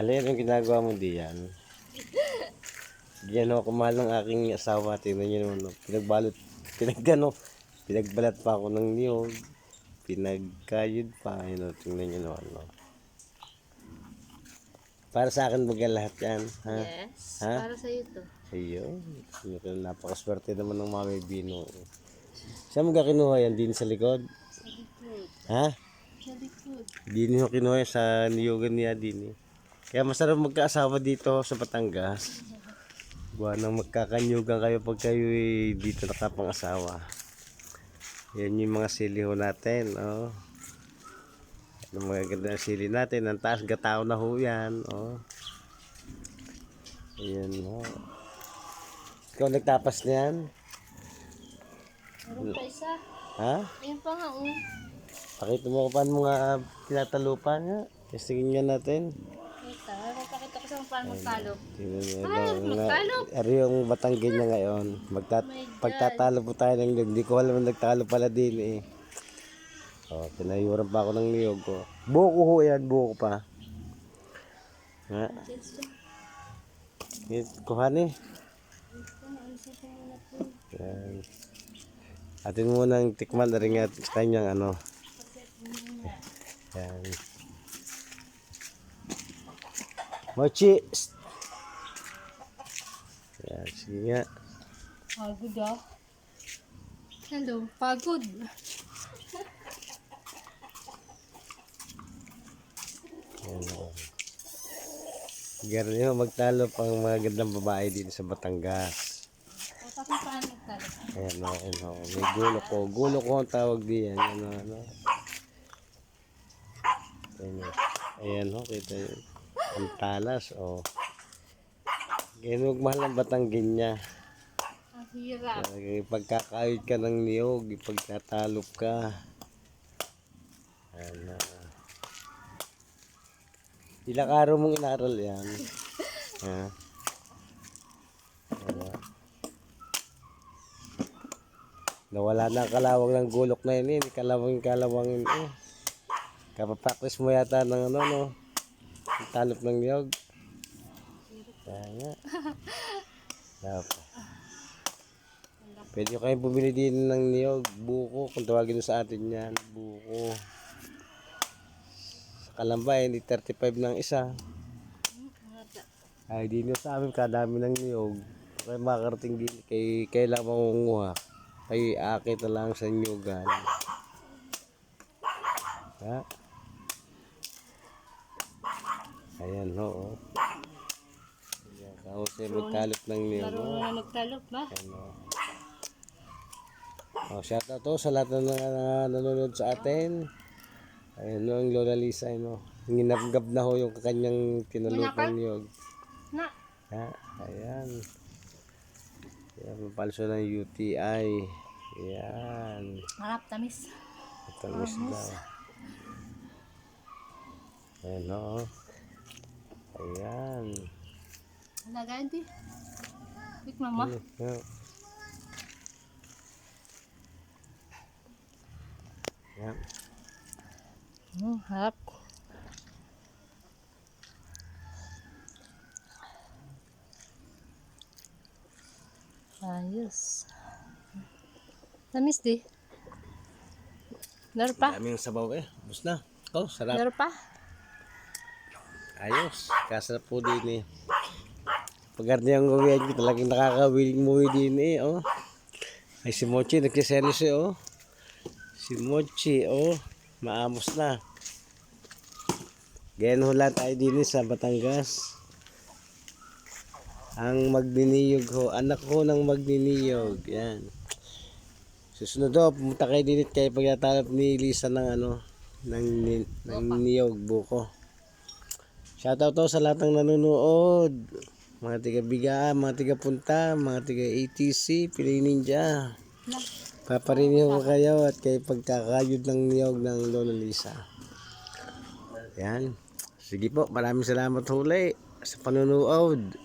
Alin yung ginagawa mo diyan? Diyan ako mahal ng aking asawa. Tingnan niyo naman. Pinagbalot. Pinagano. Pinagbalat pa ako ng niyog. Pinagkayod pa. Yun, no. Tingnan niyo naman. No. Para sa akin baga lahat yan. Ha? Yes. Ha? Para sa'yo to. Ayun. Ayun, Napakaswerte naman ng mami Bino. Saan mo ka kinuha yan? Din sa likod? Sa likod. Ha? Sa likod. Din yung kinuha sa niyogan niya din eh. Kaya masarap magkaasawa dito sa Batangas. Buwan nang magkakanyugan kayo pag kayo eh, dito nakapang-asawa. Yan yung mga siliho natin. Oh. Ang mga ganda ng sili natin. Ang taas gatao na ho yan. Oh. Ayan ho. Ikaw nagtapas na yan? Meron pa isa. Ha? Ayun pa nga, oh. Pakita mo kung paano mga tinatalupan nga. Testingin nga natin. Ito, magpakita ko sa paano magtalo. Nga- magtalo. Ari yung Batanggin niya ngayon. Magtat Oh pagtatalo po tayo ng niyog. Hindi ko alam na nagtalo pala din eh. Oh, pinayuran pa ako ng niyog ko. Buko ho yan, buko pa. Nga, Yes, to. eh, muna. Yan. Atin mo nang tikman na rin sa kanyang ano. Yan. Mochi! Yan, sige nga. Pagod ah. Hello, pagod. Ganun yun, magtalo pang mga gandang babae dito sa Batangas. Ayan o, ayan o. May gulo ko. Gulo ko ang tawag diyan. Ano, ano. Ayan o, kita yun. Ang talas o. Ganyan huwag mahal ang batanggin niya. Ang hirap. Pagkakayod ka ng niyog, pagkatalop ka. Ano. Ilang araw mong inaral yan? ha? Ano. Nawala na ang kalawang ng gulok na yun eh. Kalawang kalawang yun eh. Kapapractice mo yata ng ano no. Talop ng niyog. Nga. Dapat. Pwede kayo bumili din ng niyog, buko, kung tawagin sa atin yan, buko. Sa Kalamba, hindi 35 ng isa. Ay, di nyo sa amin, kadami ng niyog. Kaya makakarating din, kay, kailan makunguha. Kay akit na lang sa niyogan. Ha? Ayan, ho. Oh. Ayan, kausay magkalot ng niyog. Laro oh. na magtalop ba? Ano. Oh, shout out to sa lahat na, na nanonood sa atin. Ayun no, ang Lola Lisa, ano. Ginabgab na ho yung kanyang tinulupan niyog. Na. Ha? Ayan. Ayan, mapalso ng UTI. Ayan. Harap, tamis. Ito miss daw. Ayan no. Ayan. Wala ganti. Wait, mama. Ayan. Ayan. Hmm, harap. Ayos. Tamis di. Laro pa? Daming sabaw eh. Bus na. Oh, sarap. Laro pa? Ayos. Kasarap po din eh. Pag yung gawin ko talagang nakakawiling mo din eh. Oh. Ay si Mochi nagsiselos eh oh. Si Mochi oh. Maamos na. Ganyan ho lang tayo din eh, sa Batangas. Ang magniniyog ho. Anak ho ng magniniyog. Yan. Susunod ho, pumunta kayo din at kayo pagkatalap ni Lisa ng ano, ng, ni- ng niyog buko. Shoutout to sa lahat ng nanonood. Mga tiga Biga, mga tiga Punta, mga tiga ATC, Pili Ninja. Paparinig ko kayo at kayo pagkakayod ng niyog ng Lola Lisa. Yan. Sige po, maraming salamat huli sa panonood.